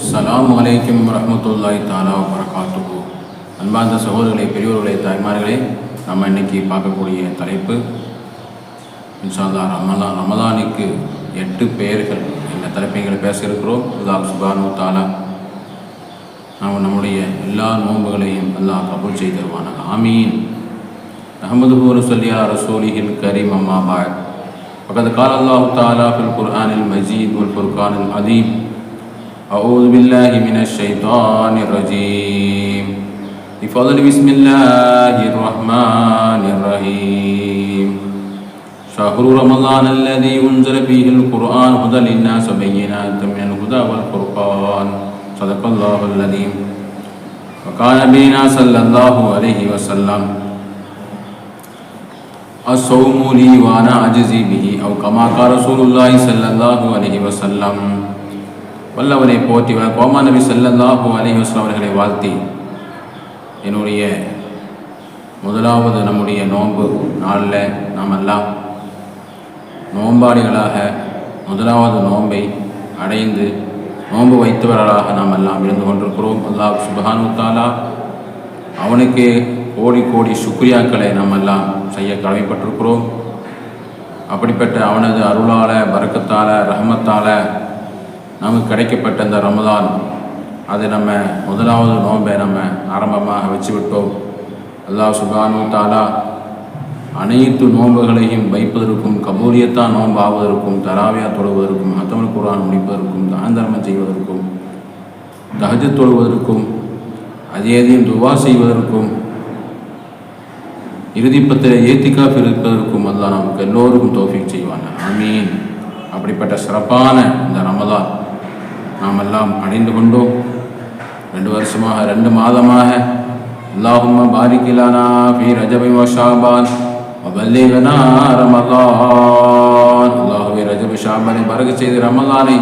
அஸ்லாம் வலைக்கம் வரமத்துல்லாய் தாலா வரகாத்துகு அன்பார்ந்த சகோதரர்களே பெரியவர்களே தாய்மார்களே நம்ம இன்னைக்கு பார்க்கக்கூடிய தலைப்பு இன்ஷால்லா ரமலான் ரமலானுக்கு எட்டு பெயர்கள் இந்த தலைப்பைகளை பேச இருக்கிறோம் அல்லாஹ் சுபானு தாலா நாம் நம்முடைய எல்லா நோன்புகளையும் அல்லாஹ் கபூல் செய்தருவான ஆமீன். அஹமது போரு சொல்லியா ரசோலிஹில் கரீம் அம்மா பாய் பகத் கால் அல்லாஹு தாலா ஃபில் மஜீத் உல் ஃபுர்கானில் أعوذ بالله من الشيطان الرجيم. بفضل بسم الله الرحمن الرحيم. شهر رمضان الذي أنزل فيه القرآن هدى للناس وبينات من الهدى والفرقان. صدق الله العظيم. وقال نبينا صلى الله عليه وسلم الصوم لي وأنا أجزي به. أو كما قال رسول الله صلى الله عليه وسلم வல்லவனை போற்றி கோமா நபி ஸல்லல்லாஹு அலிஹஸ்லாம் அவர்களை வாழ்த்தி என்னுடைய முதலாவது நம்முடைய நோன்பு நாளில் நாம் எல்லாம் நோம்பாளிகளாக முதலாவது நோன்பை அடைந்து நோன்பு வைத்தவர்களாக நாம் எல்லாம் இருந்து கொண்டிருக்கிறோம். அல்லாஹ் சுபஹானு தாலா அவனுக்கு கோடி கோடி சுக்ரியாக்களை நாம் எல்லாம் செய்ய கடமைப்பட்டிருக்கிறோம். அப்படிப்பட்ட அவனது அருளால் பறக்கத்தால ரஹமத்தால் நமக்கு கிடைக்கப்பட்ட இந்த ரமதான் அதை நம்ம முதலாவது நோன்பை நம்ம ஆரம்பமாக வச்சு விட்டோம் அல்லாஹ் சுபானு தாலா அனைத்து நோன்புகளையும் வைப்பதற்கும் கபூரியத்தா நோன்பாவதற்கும் தராவியா தொழுவதற்கும் அத்தமிழ் குரான் முடிப்பதற்கும் தான செய்வதற்கும் தகஜ தொழுவதற்கும் அதேதையும் துவா செய்வதற்கும் இறுதிப்பத்தில் ஏத்திகாஃப் இருப்பதற்கும் அல்லாஹ் நமக்கு எல்லோருக்கும் தோஃபிக் செய்வாங்க ஆமீன். அப்படிப்பட்ட சிறப்பான இந்த ரமதான். நாம் எல்லாம் அடைந்து கொண்டோம். ரெண்டு வருஷமாக ரெண்டு மாதமாக. அல்லாஹும் பாரிக்கிலானா பி ரஜபி ஷாபான். வபல்லிகனா ரமலான். அல்லாஹுவே ரஜபி ஷாபானை பறக்க செய்து ரமலானை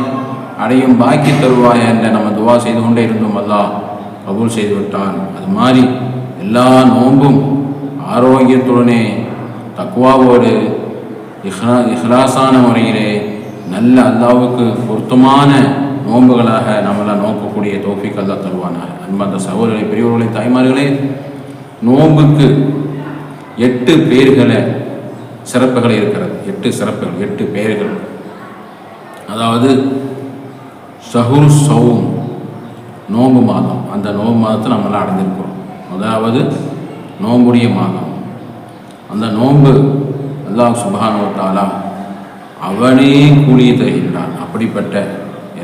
அடையும் பாக்கி தருவாய் என்ற நம்ம துவா செய்து கொண்டே இருந்தோம். அல்லாஹ் கபூல் செய்து விட்டான். அது மாதிரி எல்லா நோன்பும் ஆரோக்கியத்துடனே தக்குவாவோடு இஹ்லா இஹ்லாசான முறையிலே நல்ல அல்லாவுக்கு பொருத்தமான நோன்புகளாக நம்மளாம் நோக்கக்கூடிய தோஃபிக் தான் தருவானாக. அன்பார்ந்த சகோதரர்களை பெரியவர்களை தாய்மார்களே நோன்புக்கு எட்டு பேர்களை சிறப்புகள் இருக்கிறது. எட்டு சிறப்புகள் எட்டு பெயர்கள் அதாவது சஹுர் சவும் நோம்பு மாதம். அந்த நோம்பு மாதத்தை நம்மளாம் அடைந்திருக்கிறோம். அதாவது நோம்புடைய மாதம். அந்த நோன்பு அல்லாஹ் சுபானோட்டாலாம் அவனே கூலியை தருகின்றான் அப்படிப்பட்ட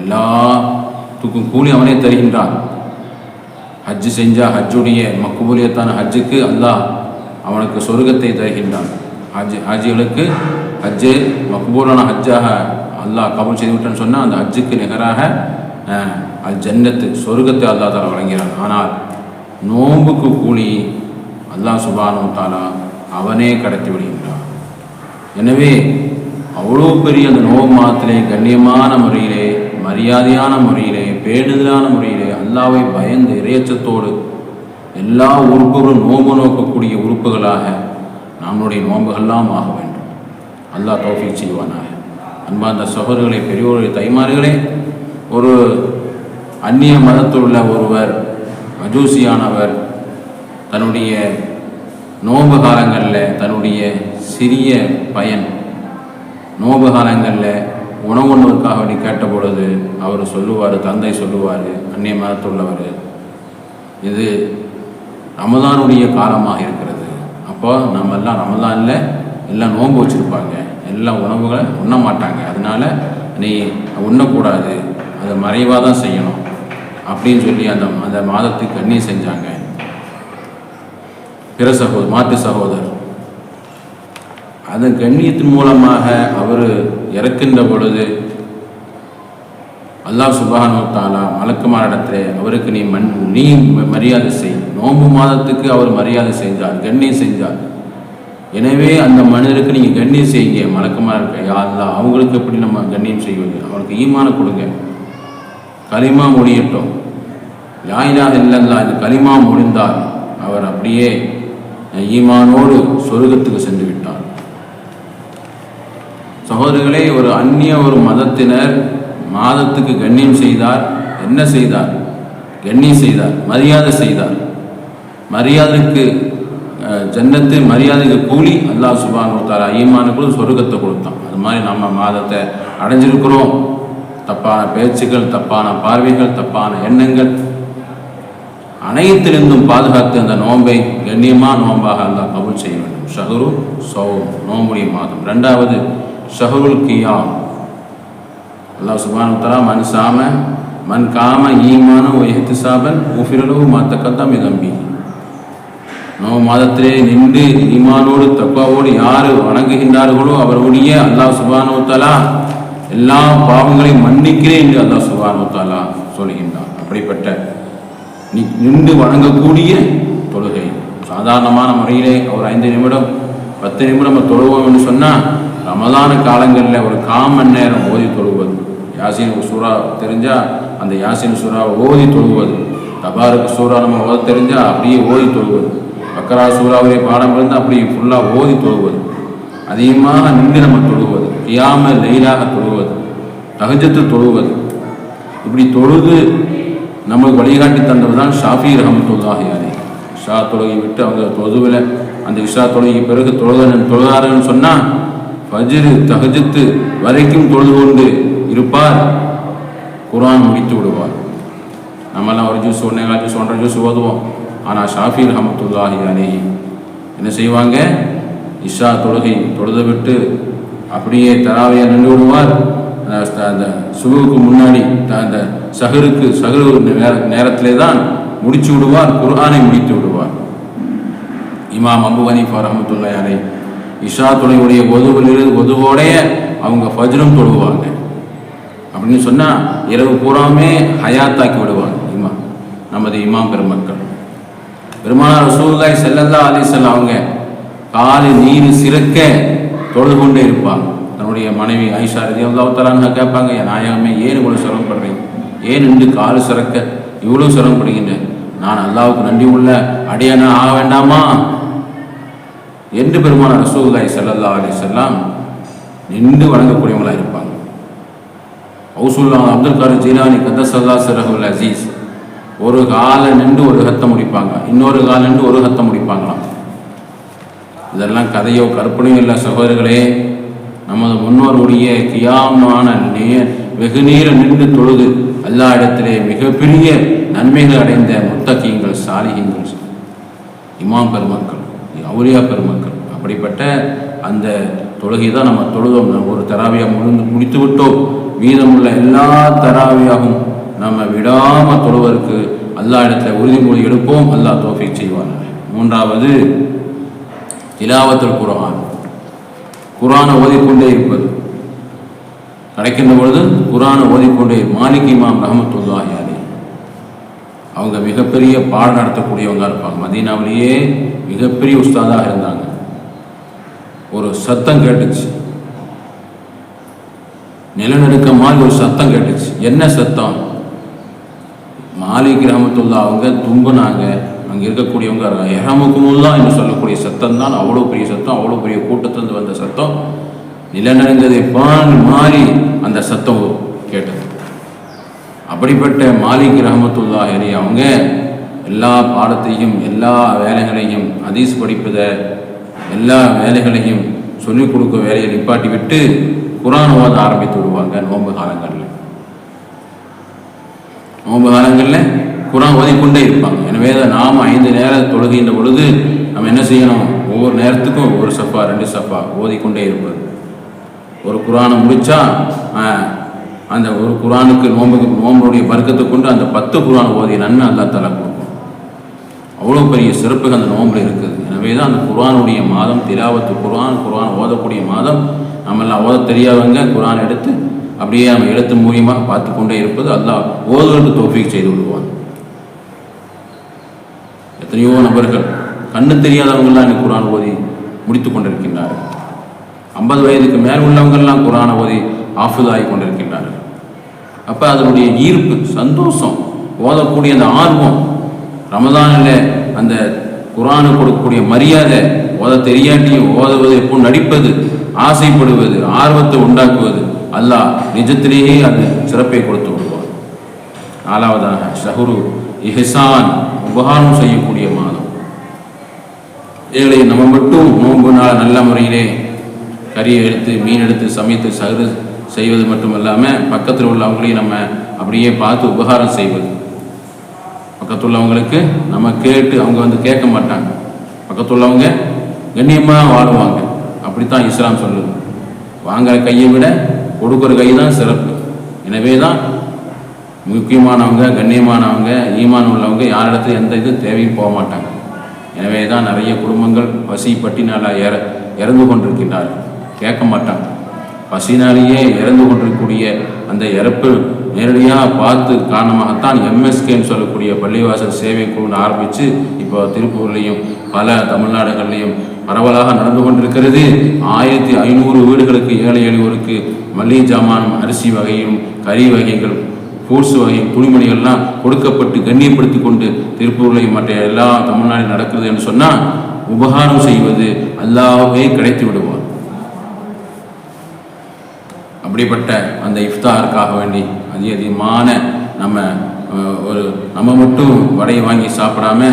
எல்லாத்துக்கும் கூலி அவனே தருகின்றான். ஹஜ்ஜு செஞ்சால் ஹஜ்ஜுடைய மக்குபூலியத்தான ஹஜ்ஜுக்கு அல்லாஹ் அவனுக்கு சொர்க்கத்தை தருகின்றான். ஹஜ் ஹாஜிகளுக்கு ஹஜ்ஜு மக்பூலான ஹஜ்ஜாக அல்லாஹ் கபூல் செய்துவிட்டான்னு சொன்னால் அந்த ஹஜ்ஜுக்கு நிகராக அது ஜன்னத்து சொர்க்கத்தை அல்லாஹ் தாலா வழங்கிறான் ஆனால் நோம்புக்கு கூலி அல்லாஹ் சுபானு தாலா அவனே கடத்தி விடுகின்றான். எனவே அவ்வளோ பெரிய அந்த நோம்பு மாதத்திலே கண்ணியமான முறையிலே மரியாதையான முறையிலே பேணுதலான முறையிலே அல்லாவை பயந்து இறையச்சத்தோடு எல்லா உறுப்புகளும் நோம்பு நோக்கக்கூடிய உறுப்புகளாக நம்மளுடைய நோம்புகள்லாம் ஆக வேண்டும். அல்லாஹ் தௌஃபீக் செய்வானாக. அன்பார்ந்த சகோதரர்களை பெரியோர்களை தைமார்களே ஒரு அந்நிய மதத்தில் உள்ள ஒருவர் மஜூசியானவர் தன்னுடைய நோம்பு காலங்களில் தன்னுடைய சிறிய பயன் நோம்பு காலங்களில் உணவு உண்ணுவதற்காக வேண்டி கேட்ட பொழுது அவர் சொல்லுவார் தந்தை சொல்லுவார் அந்நிய மதத்துள்ளவர் இது ரமதானுடைய காலமாக இருக்கிறது. அப்போ நம்ம எல்லாம் ரமதானில் எல்லாம் நோன்பு வச்சுருப்பாங்க. எல்லாம் உணவுகளை உண்ண மாட்டாங்க. அதனால் நீ உண்ணக்கூடாது. அதை மறைவாக தான் செய்யணும். அப்படின்னு சொல்லி அந்த அந்த மாதத்துக்கு கண்ணி செஞ்சாங்க. பிற சகோதர் மாற்று சகோதரர். அதன் கண்ணியத்தின் மூலமாக அவர் இறக்கின்ற பொழுது அல்லாஹ் சுபானு தாலா மலக்குமார் அவருக்கு நீ மண் நீ மரியாதை செய். நோம்பு மாதத்துக்கு அவர் மரியாதை செஞ்சார் கண்ணியம் செஞ்சார். எனவே அந்த மனிதருக்கு நீங்கள் கண்ணியம் செய்யுங்க மலக்குமார் இருக்க. யா அவங்களுக்கு எப்படி நம்ம கண்ணியம் செய்வது? அவனுக்கு ஈமான கொடுங்க. களிமா முடியட்டும். லாயிலாக இல்லல்லா இந்த களிமா முடிந்தால் அவர் அப்படியே ஈமானோடு சொர்க்கத்துக்கு சென்று சகோதரர்களே ஒரு அந்நிய ஒரு மதத்தினர் மாதத்துக்கு கண்ணியம் செய்தார். என்ன செய்தார்? கண்ணியம் செய்தார் மரியாதை செய்தார். மரியாதைக்கு ஜன்னத்து மரியாதைக்கு கூலி அல்லாஹ் சுபான் கொடுத்தார் ஈமானுக்குள்ள சொர்க்கத்தை கொடுத்தான். அது மாதிரி நம்ம மாதத்தை அடைஞ்சிருக்கிறோம். தப்பான பேச்சுகள் தப்பான பார்வைகள் தப்பான எண்ணங்கள். அனைத்திலிருந்தும் பாதுகாத்து அந்த நோன்பை கண்ணியமாக நோன்பாக அல்லாஹ் கபுல் செய்ய வேண்டும். ஷஹரு சௌம் நோம்புடைய மாதம். ரெண்டாவது ஷஹருல் கியாம் அல்லாஹ் சுபானு மன் சாம மன் காம ஈமான ஒய்ஹத்து சாபன் ஊஃபிரலு மாத்தக்கத்தம் இதம்பி நோ மாதத்திலே நின்று ஈமானோடு தப்பாவோடு யார் வணங்குகின்றார்களோ அவர்களுடைய அல்லாஹ் சுபானு தலா எல்லா பாவங்களையும் மன்னிக்கிறேன் என்று அல்லாஹ் சுபானு தலா சொல்கின்றான் அப்படிப்பட்ட நி- நின்று வணங்கக்கூடிய தொழுகை சாதாரணமான முறையிலே ஒரு ஐந்து நிமிடம் பத்து நிமிடம் நம்ம தொழுவோம் என்று சொன்னால் ரமதான காலங்களில் ஒரு காமன் நேரம் ஓதி தொழுவது. யாசின் சூறா தெரிஞ்சால் அந்த யாசின் சூறாவை ஓதி தொழுவது. தபாருக்கு சூறா நம்ம ஓத தெரிஞ்சால் அப்படியே ஓதி தொழுவது. பக்கரா சூறாவுடைய பாடம் இருந்தால் அப்படியே ஃபுல்லாக ஓதி தொழுவது. அதிகமாக நின்று நம்ம தொழுவது. கியாம லெயிலாக தொழுவது. தகஜத்து தொழுவது. இப்படி தொழுது நம்மளுக்கு வழிகாட்டி தந்தவர் தான் ஷாஃபி ரஹமத்துல்லாஹி அலை இஷா தொழுகை விட்டு அவங்க தொழுவில் அந்த இஷா தொழுகை பிறகு தொழுதன் தொழுதாருன்னு சொன்னால் பஜரு தஹஜத்து வரைக்கும் தொழுது கொண்டு இருப்பார். குர்ஆன் முடித்து விடுவார். நம்மெல்லாம் ஒரு ஜூஸ் ஒன்றே கால் ஜூஸ் ஒன்றரை ஜூஸ் ஓதுவோம். ஆனால் ஷாஃபி ரஹமத்துல்லாஹி அலைஹி என்ன செய்வாங்க? இஷா தொழுகை தொழுத விட்டு அப்படியே தராவையாக நின்று விடுவார். அந்த சுகுவுக்கு முன்னாடி த- அந்த சஹருக்கு சஹரு நேர நேரத்திலே தான் முடிச்சு விடுவார் குர்ஆனை முடித்து விடுவார். இமாம் அபு ஹனீஃபா ரஹமத்துல்லாஹி அலைஹி இஷா தொழுகையுடைய ஒதுவிலிருந்து ஒதுவோடைய அவங்க ஃபஜ்ரும் தொழுவாங்க. அப்படின்னு சொன்னால் இரவு பூராமே ஹயாத்தாக்கி விடுவாங்க இமாம் நமது இமாம் பெருமக்கள். பெருமானார் ரசூல்லாய் செல்லல்லா அலி செல்ல அவங்க காலு நீர் சிறக்க தொழுது கொண்டே இருப்பாங்க. தன்னுடைய மனைவி ஐஷா ரதி அல்லாத்தலான்னு கேட்பாங்க என் நாயகமே ஏன் இவ்வளோ சிரமப்படுறேன் ஏன் நின்று காலு சிறக்க? இவ்வளோ சிரமப்படுகின்றேன் நான் அல்லாவுக்கு நன்றி உள்ள அடியானா ஆக வேண்டாமா? என்று பெருமான ரசூல்லாய் செல்லல்லா அலி வஸல்லம் நின்று வணங்கக்கூடியவங்களா இருப்பாங்க. ஹவுசுல்லா அப்துல் கார் ஜீலானி கத்தசல்லா சிறகுல் அசீஸ் ஒரு காலை நின்று ஒரு ஹத்தம் முடிப்பாங்க. இன்னொரு கால நின்று ஒரு ஹத்தம் முடிப்பாங்களாம். இதெல்லாம் கதையோ கற்பனையோ இல்லை சகோதரர்களே நமது முன்னோருடைய கியாமான நே வெகு நேரம் நின்று தொழுது எல்லா இடத்திலே மிகப்பெரிய நன்மைகள் அடைந்த முத்தகியங்கள் சாலிகங்கள் இமாம் பெருமக்கள். அவுலியா பெருமக்கள் அப்படிப்பட்ட அந்த தொழுகை தான் நம்ம தொழுதோம். நம்ம ஒரு தராவியாக முடிந்து முடித்து விட்டோம் மீதமுள்ள எல்லா தராவியாகவும் நம்ம விடாமல் தொழுவதற்கு அல்லா இடத்துல உறுதிமொழி எடுப்போம். அல்லாஹ் தோஃபிக் செய்வாங்க மூன்றாவது திலாவத்துல் குரான் குரானை ஓதிக்கொண்டே இருப்பது. கிடைக்கின்ற பொழுது குரானை ஓதிக்கொண்டே மாலிக் இமாம் ரஹமத்துல்லாஹி அலி அவங்க மிகப்பெரிய பாடம் நடத்தக்கூடியவங்க இருப்பாங்க. மதீனாவிலேயே மிகப்பெரிய உஸ்தாதாக இருந்தாங்க. ஒரு சத்தம் கேட்டுச்சு. நிலநடுக்க மாதிரி ஒரு சத்தம் கேட்டுச்சு. என்ன சத்தம்? மாலை கிராமத்துள்ள அவங்க தும்பினாங்க. அங்கே இருக்கக்கூடியவங்க எஹமுக்குமுல்லா என்று சொல்லக்கூடிய சத்தம் தான். அவ்வளோ பெரிய சத்தம் அவ்வளோ பெரிய கூட்டத்திலிருந்து வந்த சத்தம். நிலநடுங்கதை பான் மாறி அந்த சத்தம் கேட்டது. அப்படிப்பட்ட மாலிக் ரஹமத்துல்லா அலி அவங்க எல்லா பாடத்தையும் எல்லா வேலைகளையும் அதீஸ் படிப்பதை எல்லா வேலைகளையும் சொல்லிக் கொடுக்க வேலையை நிப்பாட்டி விட்டு குரான் ஓத ஆரம்பித்து விடுவாங்க நோன்பு காலங்களில். நோன்பு காலங்களில் குரான் ஓதிக்கொண்டே இருப்பாங்க. எனவே அதை நாம் ஐந்து நேரம் தொழுகின்ற பொழுது நம்ம என்ன செய்யணும்? ஒவ்வொரு நேரத்துக்கும் ஒரு சஃபா ரெண்டு சஃபா ஓதிக்கொண்டே இருப்பது. ஒரு குரானை முடித்தா அந்த ஒரு குரானுக்கு நோம்புக்கு நோம்புடைய வர்க்கத்தை கொண்டு அந்த பத்து குரான் ஓதிய நன்மை அல்லா தலா கொடுக்கும் அவ்வளோ பெரிய சிறப்புகள் அந்த நோம்பில் இருக்குது. எனவே தான் அந்த குரானுடைய மாதம் திலாவத்து குர்ஆன் குரான் ஓதக்கூடிய மாதம் நம்மெல்லாம் ஓத தெரியாதவங்க குரான் எடுத்து அப்படியே நம்ம எழுத்து மூலியமாக பார்த்து கொண்டே இருப்பது அல்லாஹ் ஓதுவதற்கு தோஃபிக் செய்து விடுவான் எத்தனையோ நபர்கள் கண்ணு தெரியாதவங்கள்லாம் இன்னைக்கு குரான் ஓதி முடித்து கொண்டிருக்கின்றார்கள். ஐம்பது வயதுக்கு மேல் உள்ளவங்கள்லாம் குரானை ஓதி ஆஃபுதாகி கொண்டிருக்கின்றார்கள். அப்போ அதனுடைய ஈர்ப்பு சந்தோஷம் ஓதக்கூடிய அந்த ஆர்வம் ரமதானில் அந்த குரானு கொடுக்கக்கூடிய மரியாதை ஓத தெரியாட்டியும் ஓதுவது எப்போ நடிப்பது ஆசைப்படுவது ஆர்வத்தை உண்டாக்குவது அல்லாஹ் நிஜத்திலேயே அது சிறப்பை கொடுத்து விடுவார் நாலாவதாக ஷஹுரு இஹ்சான் உபகாரம் செய்யக்கூடிய மாதம். ஏழை நம்ம மட்டும் நோன்பு நாள் நல்ல முறையிலே கறியை எடுத்து மீன் எடுத்து சமைத்து சகுறு செய்வது மட்டும் இல்லாமல் பக்கத்தில் உள்ளவங்களையும் நம்ம அப்படியே பார்த்து உபகாரம் செய்வது. பக்கத்து உள்ளவங்களுக்கு நம்ம கேட்டு அவங்க வந்து கேட்க மாட்டாங்க. பக்கத்து உள்ளவங்க கண்ணியமாக வாழுவாங்க. அப்படித்தான் இஸ்லாம் சொல்லுது. வாங்குற கையை விட கொடுக்குற கை தான் சிறப்பு. எனவே தான் முக்கியமானவங்க கண்ணியமானவங்க ஈமான் உள்ளவங்க யாரிடத்துல எந்த இது தேவையும் போக மாட்டாங்க. எனவே தான் நிறைய குடும்பங்கள் பசி பட்டினால இற இறந்து கொண்டிருக்கின்றார்கள். கேட்க மாட்டாங்க. பசினாலேயே இறந்து கொண்டிருக்கக்கூடிய அந்த இறப்பு நேரடியாக பார்த்து காரணமாகத்தான் எம்எஸ்கேன்னு சொல்லக்கூடிய பள்ளிவாசல் சேவை குழுன்னு ஆரம்பித்து இப்போ திருப்பூர்லேயும் பல தமிழ்நாடுகள்லையும் பரவலாக நடந்து கொண்டிருக்கிறது. ஆயிரத்தி ஐநூறு வீடுகளுக்கு ஏழை எளியோருக்கு மல்லிகை ஜாமானும் அரிசி வகையும் கறி வகைகள் ஃப்ரூட்ஸ் வகை துணிமணிகள்லாம் கொடுக்கப்பட்டு கண்ணியப்படுத்தி கொண்டு திருப்பூர்லையும் மற்ற எல்லா தமிழ்நாடு நடக்குது என்று சொன்னால் உபகாரம் செய்வது அல்லாவே கிடைத்து விடுவார் அப்படிப்பட்ட அந்த இஃப்தாருக்காக வேண்டி அதிக அதிகமான நம்ம ஒரு நம்ம மட்டும் வடையை வாங்கி சாப்பிடாம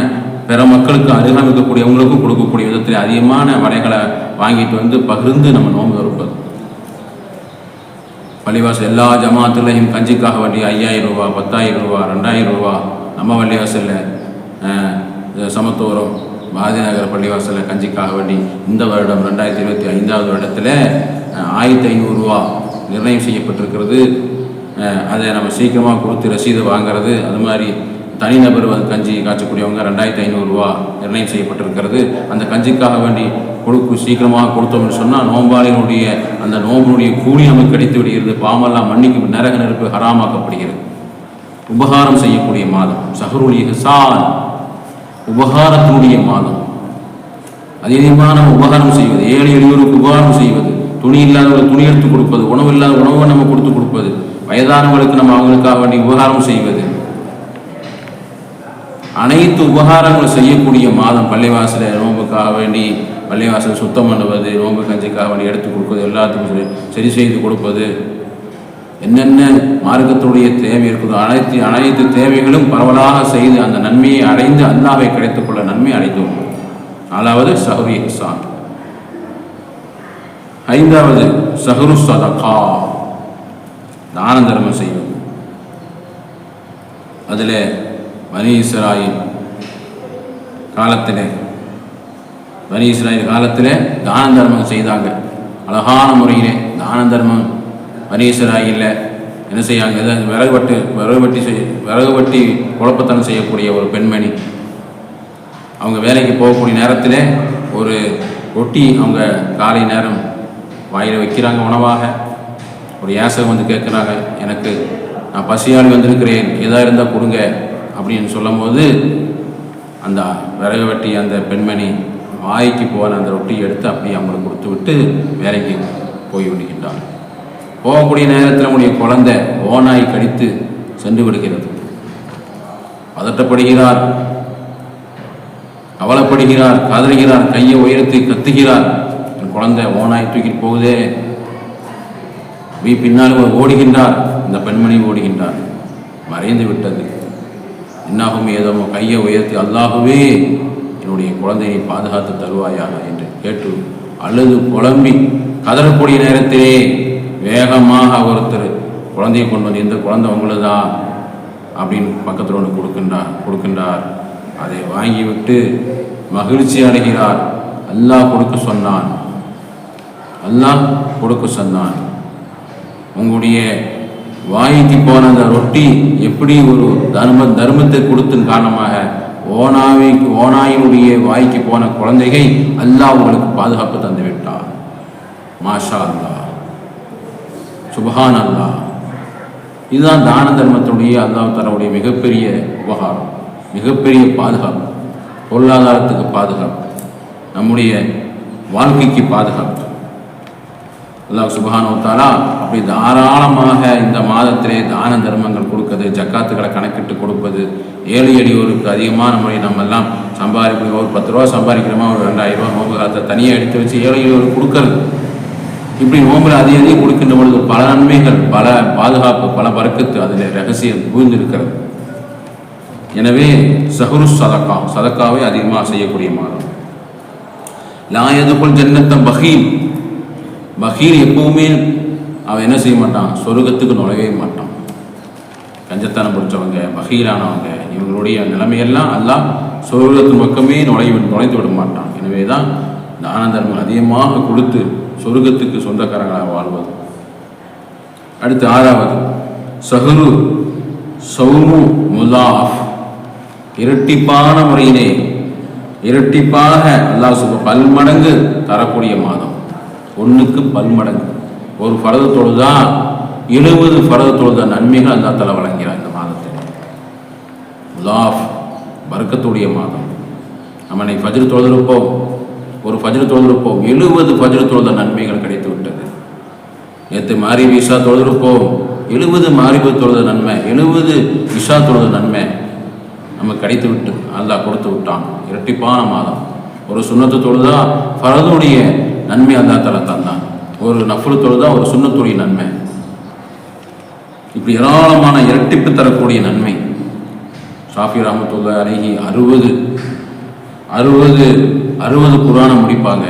பிற மக்களுக்கு அருகாமல் இருக்கக்கூடியவங்களுக்கும் கொடுக்கக்கூடிய விதத்தில் அதிகமான வடைகளை வாங்கிட்டு வந்து பகிர்ந்து நம்ம நோன்பு இருப்பது பள்ளிவாசல் எல்லா ஜமாத்துலையும் கஞ்சிக்காக வட்டி ஐயாயிரம் ரூபா பத்தாயிரம் ரூபா ரெண்டாயிரம் ரூபா நம்ம பள்ளிவாசலில் சமத்துவரம் பாரதிநகர் பள்ளிவாசலில் கஞ்சிக்காக வண்டி இந்த வருடம் ரெண்டாயிரத்தி இருபத்தி ஐந்தாவது வருடத்தில் ஆயிரத்தி ஐநூறுரூவா நிர்ணயம் செய்யப்பட்டிருக்கிறது. அதை நம்ம சீக்கிரமாக கொடுத்து ரசீது வாங்குறது அது மாதிரி தனிநபர் வந்து கஞ்சி காய்ச்சக்கூடியவங்க ரெண்டாயிரத்தி ஐநூறுரூவா நிர்ணயம் செய்யப்பட்டிருக்கிறது. அந்த கஞ்சிக்காக வேண்டி கொடுக்கு சீக்கிரமாக கொடுத்தோம்னு சொன்னால் நோம்பாளினுடைய அந்த நோம்பினுடைய கூலி நமக்கு கிடைத்து விடுகிறது. பாமெல்லாம் மன்னிக்கு நரக நெருப்பு ஹராமாக்கப்படுகிறது. உபகாரம் செய்யக்கூடிய மாதம். சஹருடைய ஹிசான் உபகாரத்தினுடைய மாதம். அதிகமாக நம்ம உபகாரம் செய்வது ஏழை எளியோருக்கு உபகாரம் செய்வது துணி இல்லாத ஒரு துணி எடுத்து கொடுப்பது உணவு இல்லாத உணவை நம்ம கொடுத்து கொடுப்பது வயதானவங்களுக்கு நம்ம அவங்களுக்காக வேண்டி உபகாரம் செய்வது. அனைத்து உபகாரங்களும் செய்யக்கூடிய மாதம் பள்ளிவாசல நோம்புக்காக வேண்டி பள்ளிவாசல் சுத்தம் பண்ணுவது நோம்பு கஞ்சிக்காக வேண்டி எடுத்து கொடுப்பது எல்லாத்துக்கும் சரி சரி செய்து கொடுப்பது. என்னென்ன மார்க்கத்துடைய தேவை இருக்குதோ அனைத்து அனைத்து தேவைகளும் பரவலாக செய்து அந்த நன்மையை அடைந்து அல்லாவை கிடைத்துக்கொள்ள நன்மை அடைந்தோம். நாலாவது சஹரி ஹசான் ஐந்தாவது சஹரு சதகா. தான தர்மம் செய்வது அதில் பனி இஸ்ராயில் காலத்தில் பனி இஸ்ராயில் காலத்தில் தான தர்மம் செய்தாங்க. அழகான முறையிலே தான தர்மம் பனி இஸ்ராயில் என்ன செய்யாங்க? ஏதாவது விறகு வெட்டு விறகு வட்டி செய் விறகு வட்டி குழப்பத்தனம் செய்யக்கூடிய ஒரு பெண்மணி. அவங்க வேலைக்கு போகக்கூடிய நேரத்தில் ஒரு ரொட்டி அவங்க காலை நேரம் வாயில் வைக்கிறாங்க உணவாக. ஒரு யாசகம் வந்து கேட்குறாங்க? எனக்கு நான் பசியால் வந்திருக்கிறேன். எதாக இருந்தால் கொடுங்க அப்படின்னு சொல்லும்போது அந்த விறகு வெட்டி அந்த பெண்மணி வாய்க்கு போன அந்த ரொட்டியை எடுத்து அப்படியே அவங்களுக்கு கொடுத்து விட்டு வேலைக்கு போய் விடுகின்றாள் போகக்கூடிய நேரத்தில் நம்முடைய குழந்தை ஓனாய் கடித்து சென்று விடுகிறது. பதட்டப்படுகிறார். கவலைப்படுகிறார். கதறுகிறார் கையை உயர்த்தி கத்துகிறார். என் குழந்தை ஓனாய் தூக்கிட்டு போகுதே. வீ பின்னால் ஓடுகின்றார். இந்த பெண்மணி ஓடுகின்றார் மறைந்து விட்டது. என்னாகும் ஏதோ கையை உயர்த்தி அல்லாகவே என்னுடைய குழந்தையை பாதுகாத்து தருவாயாக என்று கேட்டு அழுது குழம்பி கதறக்கூடிய நேரத்திலே வேகமாக ஒருத்தர் குழந்தையை கொண்டு வந்து இந்த குழந்தை உங்களுதா? அப்படின்னு பக்கத்தில் ஒன்று கொடுக்கின்றார் கொடுக்கின்றார். அதை வாங்கிவிட்டு மகிழ்ச்சி அடைகிறார். அல்லாஹ் கொடுக்க சொன்னான். அல்லாஹ் கொடுக்க சொன்னான். உங்களுடைய வாய்க்கு போன அந்த ரொட்டி எப்படி ஒரு தர்ம தர்மத்தை கொடுத்தின் காரணமாக ஓனாவை ஓனாயினுடைய வாய்க்கு போன குழந்தையை அல்லாஹ் உங்களுக்கு பாதுகாப்பு தந்து விட்டார் மாஷா அல்லாஹ் சுபஹான் அல்லாஹ் இதுதான் தான தர்மத்தினுடைய அல்லாஹ் தரவுடைய மிகப்பெரிய உபகாரம் மிகப்பெரிய பாதுகாப்பு பொருளாதாரத்துக்கு பாதுகாப்பு நம்முடைய வாழ்க்கைக்கு பாதுகாப்பு. அல்லாஹ் சுபஹானோ அப்படி தாராளமாக இந்த மாதத்திலே தான தர்மங்கள் கொடுக்கறது ஜக்காத்துக்களை கணக்கிட்டு கொடுப்பது ஏழை எளியோருக்கு அதிகமான முறை நம்ம எல்லாம் சம்பாதிக்கிறோம். ஒரு பத்து ரூபா சம்பாதிக்கிறோமா ஒரு ரெண்டாயிரம் ரூபா நோம்பு காலத்தை தனியாக எடுத்து வச்சு ஏழை எளியோருக்கு கொடுக்கறது. இப்படி நோம்பில் அதிக அதிகம் கொடுக்கின்ற பொழுது பல நன்மைகள் பல பாதுகாப்பு பல பறக்கத்து அதில் ரகசியம் புகுந்து இருக்கிறது எனவே சஹுரு சதக்கா சதக்காவை அதிகமாக செய்யக்கூடிய மாதம். லாயதுக்குள் ஜன்னத்தம் பஹீல் பகீர் எப்பவுமே அவன் என்ன செய்ய மாட்டான்? சொர்க்கத்துக்கு நுழையவே மாட்டான். கஞ்சத்தனம் பிடிச்சவங்க பகீரானவங்க இவங்களுடைய நிலைமையெல்லாம் அல்லாஹ் சொர்க்கத்தின் பக்கமே நுழைவி நுழைத்து விட மாட்டான். எனவே தான் தான தர்மம் அதிகமாக கொடுத்து சொர்க்கத்துக்கு சொந்தக்காரங்களாக வாழ்வது. அடுத்து ஆறாவது சஹுரு சௌமு முலாஃப். இரட்டிப்பான முறையிலே இரட்டிப்பாக அல்லாஹ் சுப பல்மடங்கு தரக்கூடிய மாதம். ஒன்றுக்கு பல்மடங்கு ஒரு பரத தொழுதா எழுபது பரத தொழுத நன்மைகள் அந்த தலை வழங்கிறார் இந்த மாதத்தில். முலாஃப் வர்க்கத்துடைய மாதம். நம்ம இன்னைக்கு ஃபஜ்ர் தொழுதிருப்போம். ஒரு ஃபஜ்ர் தொழுதிருப்போம். எழுபது ஃபஜ்ர் தொழுத நன்மைகள் கிடைத்து விட்டது நேற்று மாறி விசா தொழுதிருப்போம். எழுபது மாறிபு தொழுத நன்மை எழுபது விசா தொழுத நன்மை நமக்கு கிடைத்து விட்டு அல்லா கொடுத்து விட்டான் இரட்டிப்பான மாதம். ஒரு சுண்ணத்து தொழுதா பரதுடைய நன்மை அல்லா தலா தந்தான். ஒரு நஃபுல் தொழுதா ஒரு சுண்ணத்துடைய நன்மை. இப்படி ஏராளமான இரட்டிப்பு தரக்கூடிய நன்மை. ஷாஃபி ரஹமத்துல்லா அருகி அறுபது அறுபது அறுபது குரானை முடிப்பாங்க.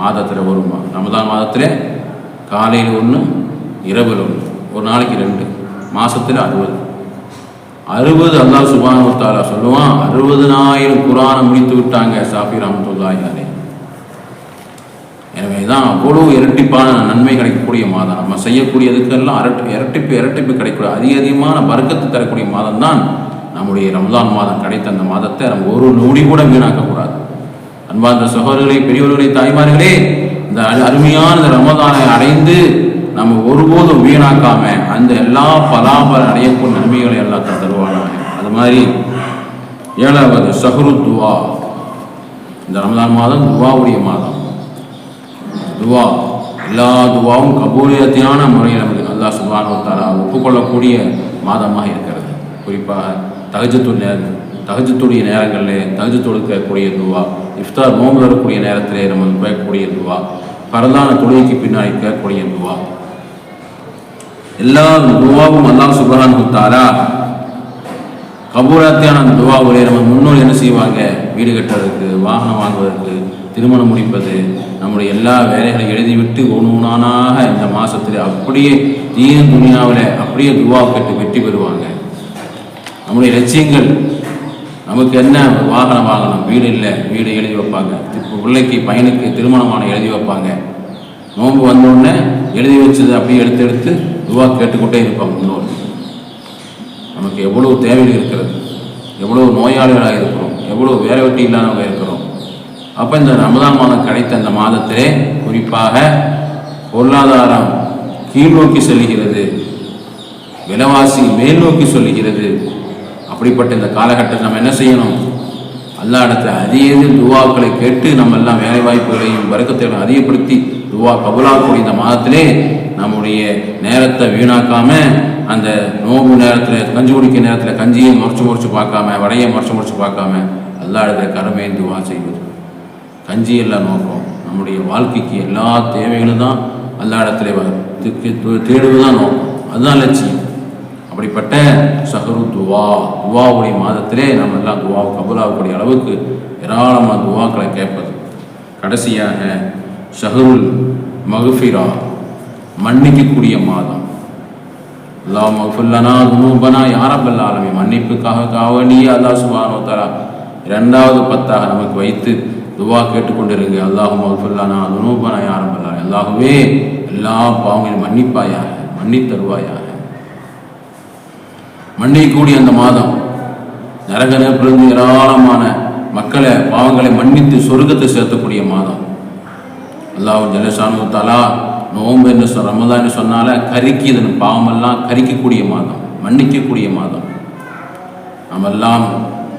மாதத்தில் ஒரு ரமதான் மாதத்தில் காலையில் ஒன்று இரவில் ஒன்று ஒரு நாளைக்கு ரெண்டு மாதத்தில் அறுபது. அறுபது அல்லாஹ் சுபானு சொல்லுவான் அறுபதுனாயிரம் குரானை முடித்து விட்டாங்க ஷாஃபி ரஹமத்துல்லாஹி யாரே எனவே தான் அவ்வளோ இரட்டிப்பான நன்மை கிடைக்கக்கூடிய மாதம். நம்ம செய்யக்கூடியதுக்கெல்லாம் அரட்டு இரட்டிப்பு இரட்டிப்பு கிடைக்கக்கூடிய அதிக அதிகமான வர்க்கத்து தரக்கூடிய மாதம் தான் நம்முடைய ரம்ஜான் மாதம். கிடைத்த அந்த மாதத்தை நம்ம ஒரு நொடி கூட வீணாக்கக்கூடாது. அன்பார்ந்த சகோதரர்களே பெரியவர்களே தாய்மார்களே இந்த அருமையான இந்த ரமதானை அடைந்து நம்ம ஒருபோதும் வீணாக்காம அந்த எல்லா பலாபல அடையக்கூடிய நன்மைகளை எல்லாம் தருவானாங்க அது மாதிரி ஏழாவது சஹரு துவா. இந்த ரமதான் மாதம் துவாவுடைய மாதம். துவா. எல்லா துவாவும் கபூலியத்தியான முறையில் நமக்கு நல்லா சுபானத்தாரா ஒப்புக்கொள்ளக்கூடிய மாதமாக இருக்கிறது. குறிப்பாக தகஜத்து நேரம் தகஜத்துடைய நேரங்களில் தகஜ கேட்கக்கூடிய துவா இஃப்தார் நோம்பு வரக்கூடிய நேரத்திலே நம்ம கேட்கக்கூடிய துவா பரதான தொழுகைக்கு பின்னாடி கேட்கக்கூடிய துவா. எல்லா துவாவும் அல்லாஹ் சுபானு தாரா கபூராத்தியான துவா துவாவுடைய நம்ம முன்னோர் என்ன செய்வாங்க? வீடு கட்டுறதுக்கு வாகனம் வாங்குவதற்கு திருமணம் முடிப்பது நம்முடைய எல்லா வேலைகளையும் எழுதிவிட்டு ஒன்றுனானாக இந்த மாசத்துல அப்படியே தீன துணியாவில் அப்படியே துவா கட்டு வெற்றி பெறுவாங்க. நம்முடைய லட்சியங்கள் நமக்கு என்ன வாகனம் வாகனம்? வீடு இல்லை வீடு எழுதி வைப்பாங்க. பிள்ளைக்கு பையனுக்கு திருமணமான எழுதி வைப்பாங்க. நோன்பு வந்த உடனே எழுதி வச்சது அப்படியே எடுத்து எடுத்து துவா கேட்டுக்கொண்டே இருப்பாங்க முன்னோர். நமக்கு எவ்வளவு தேவைகள் இருக்கிறது? எவ்வளவு நோயாளிகளாக இருக்கிறோம்? எவ்வளவு வேலை வெட்டி இல்லாதவங்க இருக்கிறோம் அப்போ இந்த ரமதான் மாதம் கிடைத்த அந்த மாதத்திலே குறிப்பாக பொருளாதாரம் கீழ் நோக்கி செல்கிறது விலைவாசி மேல் நோக்கி சொல்லுகிறது. அப்படிப்பட்ட இந்த காலகட்டத்தில் நம்ம என்ன செய்யணும்? அல்லா இடத்துல அதிக துவாக்களை கேட்டு நம்ம எல்லாம் வேலை வாய்ப்புகளையும் வர்க்கத்தையும் அதிகப்படுத்தி துவா கபுலாக்கூடிய இந்த மாதத்திலே நம்முடைய நேரத்தை வீணாக்காம அந்த நோம்பு நேரத்தில் கஞ்சி குடிக்க நேரத்தில் கஞ்சியை முறைச்சு முறைச்சு பார்க்காம வடையை முறைச்சு முறைச்சு பார்க்காம அல்லா இடத்துல கருமே துவா செய்வது. கஞ்சி எல்லாம் நோக்கம். நம்முடைய வாழ்க்கைக்கு எல்லா தேவைகளும் தான் எல்லா இடத்துல வ- தி- தேடுவதுதான் நோக்கம். அதுதான் லட்சியம். அப்படிப்பட்ட சஹரு துவா. துவாவுடைய மாதத்திலே நம்ம எல்லாம் துவா கபூலாகக்கூடிய அளவுக்கு ஏராளமான துவாக்களை கேட்பது. கடைசியாக ஷஹருல் மகுஃபிரா மன்னிக்கக்கூடிய மாதம். அல்லாஹ் மஃபுல்லனா துனூபனா. யாரப்பல்ல ஆலமி மன்னிப்புக்காக காவலியே அல்லாஹ் சுபானோ தரா இரண்டாவது பத்தாக நமக்கு வைத்து துவா கேட்டுக்கொண்டிருங்க. அல்லாஹும் மஃபுல்லனா துனூபனா யாரபல் ஆலமி அல்லாஹுவே எல்லா பாவங்களையும் மன்னிப்பாயாக மன்னித் தருவாயாக மன்னிக்கக்கூடிய அந்த மாதம் நரக நெருப்பிலிருந்து ஏராளமான மக்களை பாவங்களை மன்னித்து சொர்க்கத்தை சேர்த்தக்கூடிய மாதம். அல்லாஹ் ஜலசானு தலா நோன்பு என்று ரமதான்னு சொன்னால கருக்கி இதன் பாவமெல்லாம் கரிக்கக்கூடிய மாதம் மன்னிக்கக்கூடிய மாதம். நாமெல்லாம்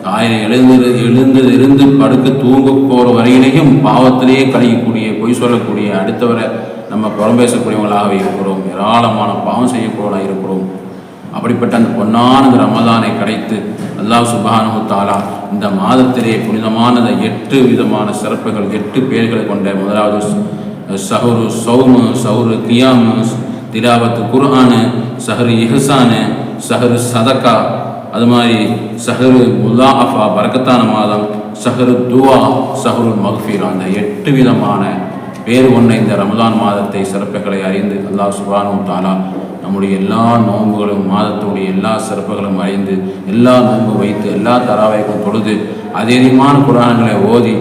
காலையில் எழுந்து எழுந்து இருந்து படுக்க தூங்க போகிற வரையிலையும் பாவத்திலேயே கழிக்கக்கூடிய பொய் சொல்லக்கூடிய அடுத்தவரை நம்ம புறம் பேசக்கூடியவங்களாகவே இருக்கிறோம். ஏராளமான பாவம் செய்யக்கூடியவர்களாக இருக்கிறோம். அப்படிப்பட்ட அந்த பொன்னான ரமதானை கிடைத்து அல்லாஹ் சுபானு தாலா இந்த மாதத்திலே புனிதமான எட்டு விதமான சிறப்புகள் எட்டு பேர்களை கொண்ட முதலாவது ச- சஹுரு சௌமு சௌரு கியாமு திலாவத்து குர்ஹானு சஹரு இஹசானு சஹரு சதக்கா அது மாதிரி சஹரு முல்லாஹஃபா பரக்கத்தான மாதம் சஹரு துவா சஹருல் மக்ஃபீர் அந்த எட்டு விதமான பேர் ஒன்றை இந்த ரமதான் மாதத்தை சிறப்புகளை அறிந்து அல்லாஹ் சுபானு தாலா நம்முடைய எல்லா நோன்புகளும் மாதத்துடைய எல்லா சிறப்புகளும் அறிந்து எல்லா நோன்பு வைத்து எல்லா தராவைக்கும் தொழுது அதிகமான குரான்களை ஓதி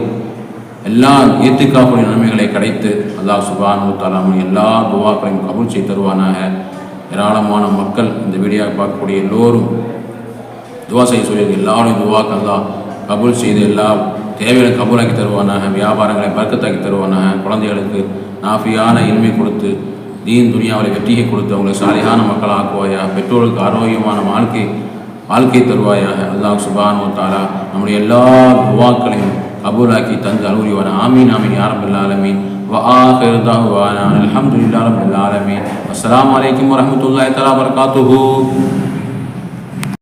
எல்லா ஏத்துக்காப்புடைய நன்மைகளை கிடைத்து அல்லாஹ் சுபானு தாலா நம்முடைய எல்லா துவாக்களையும் கபூல் செய்து தருவானாக. ஏராளமான மக்கள் இந்த வீடியோ பார்க்கக்கூடிய எல்லோரும் துவா செய்ய சொல்லி எல்லாரும் துவாக்கு அல்லாஹ் கபூல் செய்து எல்லா தேவைகளை கபூலாக்கி தருவானாக வியாபாரங்களை பறக்கத்தாக்கி தருவானாக குழந்தைகளுக்கு நாஃபியான இனிமை கொடுத்து தீன் துனியாவில் வெற்றியை கொடுத்து அவங்களை சாலியான மக்கள் ஆக்குவாயா பெற்றோருக்கு ஆரோக்கியமான வாழ்க்கை வாழ்க்கை தருவாயாக அல்லாஹ் சுபானு தாலா நம்முடைய எல்லா துவாக்களையும் கபூலாக்கி தந்து அலுவலிவான ஆமீன் ஆமீன் யாரம் இல்லாலமீன் وآخر دعوانا الحمد لله رب العالمين السلام عليكم ورحمة الله تعالى وبركاته